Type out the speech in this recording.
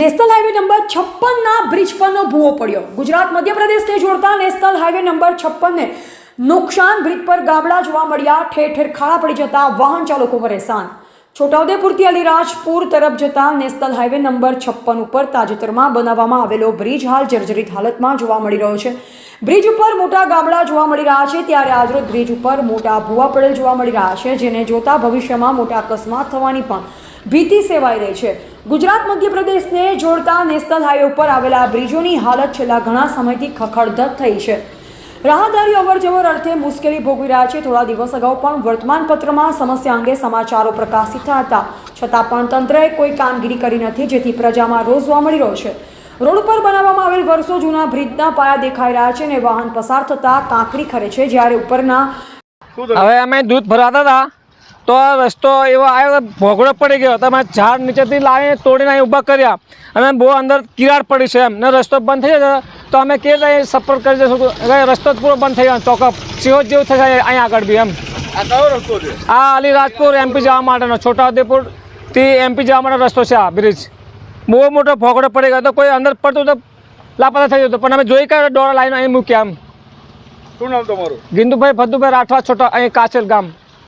National highway number છપ્પનના bridge પરનો ભૂવો પડ્યો. ગુજરાત, મધ્યપ્રદેશને જોડતા નેશનલ હાઈવે નંબર છપ્પનને નુકસાન, બ્રિજ પર ગાબડા જોવા મળ્યા, ઠેર ઠેર ખાડા પડી જતા વાહન ચાલકો પરેશાન. છોટાઉદેપુરથી અલીરાજપુર તરફ જતા નેશનલ હાઈવે નંબર છપ્પન ઉપર તાજેતરમાં બનાવવામાં આવેલો બ્રિજ હાલ જર્જરિત હાલતમાં જોવા મળી રહ્યો છે. બ્રિજ ઉપર મોટા ગાબડા જોવા મળી રહ્યા છે, ત્યારે આજરોજ બ્રિજ ઉપર મોટા ભૂવા પડેલ જોવા મળી રહ્યા છે, જેને જોતા ભવિષ્યમાં મોટા અકસ્માત થવાની પણ ભીતિ સેવાઈ રહી છે. ગુજરાત મધ્યપ્રદેશને જોડતા નેશનલ હાઈવે ઉપર આવેલા બ્રિજોની હાલત છેલ્લા ઘણા સમયથી ખખડધજ થઈ છે. રાહદારીઓ અવરજવર અર્થે મુશ્કેલી ભોગવી રહ્યા છે. થોડા દિવસ અગાઉ પણ વર્તમાનપત્રમાં સમસ્યા અંગે સમાચારો પ્રકાશિત થયા હતા. છતાં પણ તંત્રએ કોઈ કામગીરી કરી નથી જેથી પ્રજામાં રોજ જોવા મળી રહ્યો છે. રોડ પર બનાવવામાં આવેલ વર્ષો જૂના બ્રિજના પાયા દેખાઈ રહ્યા છે અને વાહન પસાર થતા કાંકરી ખરે છે જ્યારે ઉપરના હવે અમે દૂધ ભરાતા હતા તો આ રસ્તો એવો આવ્યો કે ભોગડો પડી ગયો. તમે અમે ઝાડ નીચેથી લાવીને તોડીને અહીં ઊભા કર્યા અને બહુ અંદર કિરાડ પડી છે એમ. ને રસ્તો બંધ થઈ જશે તો અમે કે રીતે સપોર્ટ કરી દઈશું રસ્તો જ પૂરો બંધ થઈ ગયો. ચોકઅપ સિહોજ જેવું થશે અહીંયા આગળ બી એમ. આ અલીરાજપુર એમપી જવા માટેનો છોટાઉદેપુરથી એમપી જવા માટે રસ્તો છે આ બ્રિજ બહુ મોટો ફોગડો પડી ગયો તો કોઈ અંદર પડતું તો લાપતા થઈ જતું પણ અમે જોઈ કાઢ્યો દોડા લાઈન અહીં મૂક્યા એમ. શું નામ તમારું? ગિંદુભાઈ ભદ્દુભાઈ રાઠવા છોટા અહીં કાચેલ ગામ.